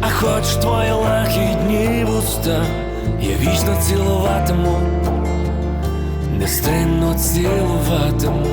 а хочеш твої лагідні вуста, я вічно цілуватиму, нестримно цілуватиму,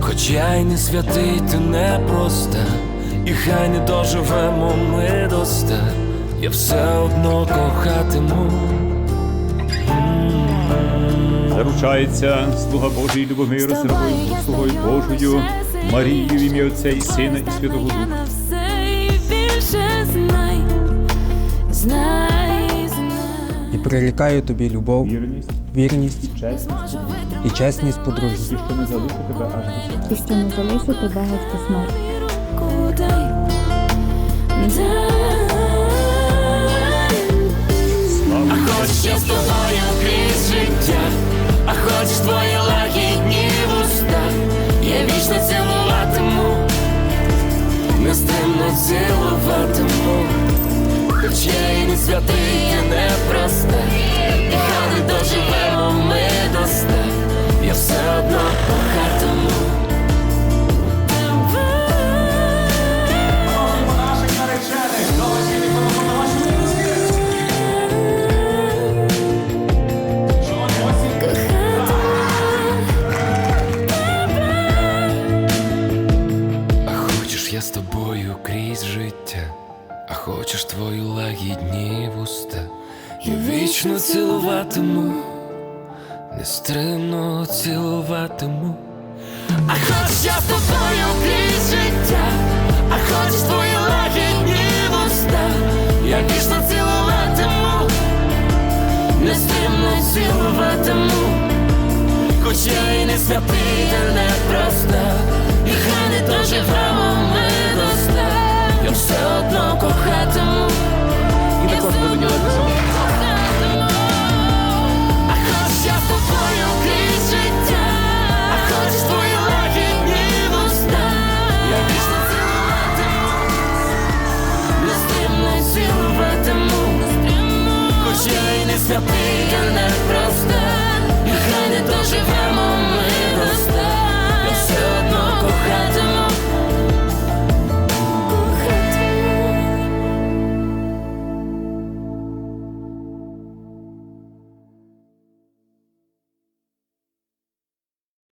хоч я й не святий, ти не проста, і хай не доживемо ми доста, я все одно кохатиму. Заручається слуга Божий Любомир з рабою слугою Божою, Марією ім'я Отця і Сина і Святого Духа. І знай, знай, знай. і прирікаю тобі любов, Вірність, вірність Зможу і чесність подружжя. і що не залишу тебе аж до смерті. і що не залишу тебе аж до смерті. А хочеш я з тобою крізь життя, а хочеш твої лагідні вуста, я вічно цілуватиму, нестримно цілуватиму, я не святий, а хочеш твої лагідні вуста, я вічно цілуватиму, нестримно цілуватиму. А хочеш я з тобою крізь життя, а хочеш твої лагідні вуста, я вічно цілуватиму, нестримно цілуватиму. Хоч я і не святий, та не проста, нестримно цілуватиму, хоч